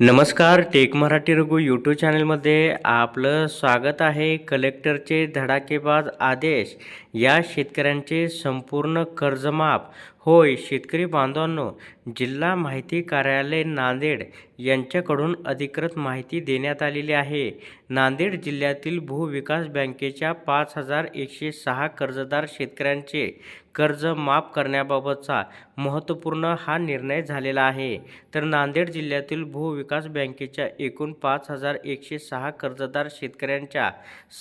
नमस्कार take Marathi Raghu YouTube चॅनलमध्ये आपलं स्वागत आहे कलेक्टरचे धडाकेबाज आदेश. या शेतकऱ्यांचे संपूर्ण कर्जमाफ होय शेतकरी बांधवांनो जिल्हा माहिती कार्यालय नांदेड यांच्याकडून अधिकृत माहिती देण्यात आलेली आहे. नांदेड जिल्ह्यातील भूविकास बँकेच्या पाच हजार एकशे सहा कर्जदार शेतकऱ्यांचे कर्ज माफ करण्याबाबतचा महत्त्वपूर्ण हा निर्णय झालेला आहे. तर नांदेड जिल्ह्यातील भूविकास बँकेच्या एकूण पाच हजार एकशे सहा कर्जदार शेतकऱ्यांच्या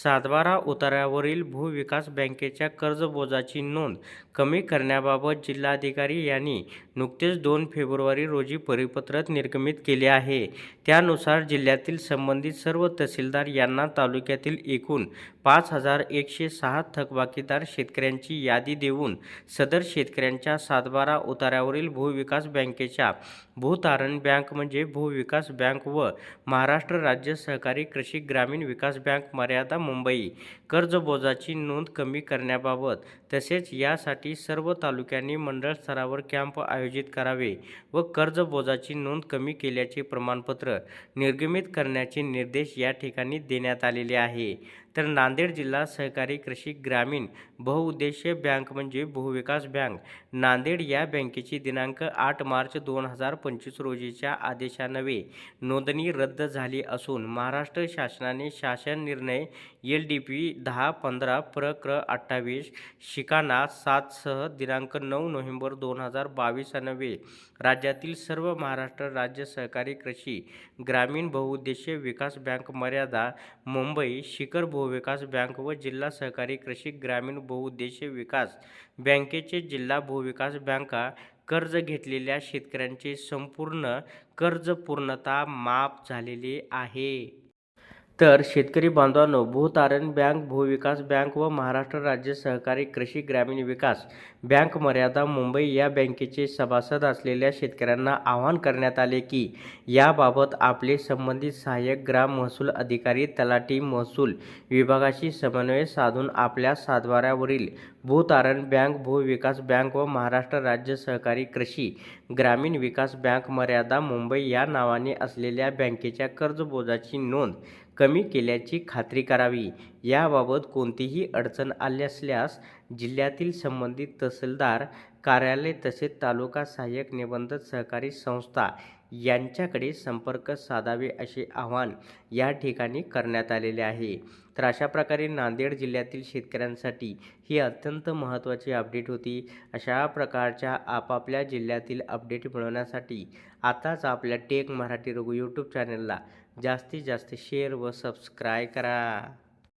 सातबारा उतारावरील भूविकास बँकेच्या कर्जबोजाची नोंद कमी करण्याबाबत जिल्हा अधिकारी यांनी नुकतेच दोन फेब्रुवारी रोजी परिपत्रक निर्गमित केले आहे. त्यानुसार जिल्ह्यातील संबंधित सर्व तहसीलदार यांना तालुक्यातील एकूण पाच हजार एकशे सहा थकबाकीदार शेतकऱ्यांची यादी देऊन सदर शेतकऱ्यांच्या सातबारा उताऱ्यावरील भूविकास बँकेच्या भूतारण बँक म्हणजे भूविकास बँक व महाराष्ट्र राज्य सहकारी कृषी ग्रामीण विकास बँक मर्यादा मुंबई कर्जबोजाची नोंद कमी करण्याबाबत तसेच यासाठी सर्व तालुक्यांनी मंडळ स्तरावर कॅम्प आयोजित करावे व कर्जबोजाची नोंद कमी केल्याचे प्रमाणपत्र निर्गमित करण्याचे निर्देश या ठिकाणी देण्यात आलेले आहे. तर नांदेड जिल्हा सहकारी कृषी ग्रामीण बहुउद्देशीय बँक म्हणजे भूविकास बँक. नांदेड या बँकेची दिनांक आठ मार्च दोन हजार पंचवीस रोजीच्या आदेशानवे नोंदणी रद्द झाली असून महाराष्ट्र शासनाने शासन निर्णय एल डी पी दहा पंधरा प्र क्र अठ्ठावीस शिकाना सातसह दिनांक नऊ नोव्हेंबर दोन हजार बावीस नवे राज्यातील सर्व महाराष्ट्र राज्य सहकारी कृषी ग्रामीण बहुउद्देशीय विकास बँक मर्यादा मुंबई शिखर भूविकास बँक व जिल्हा सहकारी कृषी ग्रामीण बहुउद्देशीय विकास बँकेचे जिल्हा भूविकास बँका कर्ज घेतलेल्या शेतकऱ्यांचे संपूर्ण कर्ज पूर्णता माफ झालेले आहे. तर शेतकरी बांधवांनो भूतारण बँक भूविकास बँक व महाराष्ट्र राज्य सहकारी कृषी ग्रामीण विकास बँक मर्यादा मुंबई या बँकेचे सभासद असलेल्या शेतकऱ्यांना आवाहन करण्यात आले की याबाबत आपले संबंधित सहाय्यक ग्राम महसूल अधिकारी तलाठी महसूल विभागाशी समन्वय साधून आपल्या सातबाऱ्यावरील भूतारण बँक भूविकास बँक व महाराष्ट्र राज्य सहकारी कृषी ग्रामीण विकास बँक मर्यादा मुंबई या नावाने असलेल्या बँकेच्या कर्जबोजाची नोंद कमी केल्याची खात्री करावी. याबाबत कोणतीही अडचण आली असल्यास जिल्ह्यातील संबंधित तहसीलदार कार्यालय तसेच तालुका सहाय्यक निबंधक सहकारी संस्था यांच्याकडे संपर्क साधावे असे आवाहन या ठिकाणी करण्यात आलेले आहे. तर अशा प्रकारे नांदेड जिल्ह्यातील शेतकऱ्यांसाठी ही अत्यंत महत्त्वाची अपडेट होती. अशा प्रकारच्या आपापल्या जिल्ह्यातील अपडेट मिळवण्यासाठी आताच आपल्या टेक मराठी रघु यूट्यूब चॅनलला जास्तीत जास्त शेअर व सबस्क्राय करा.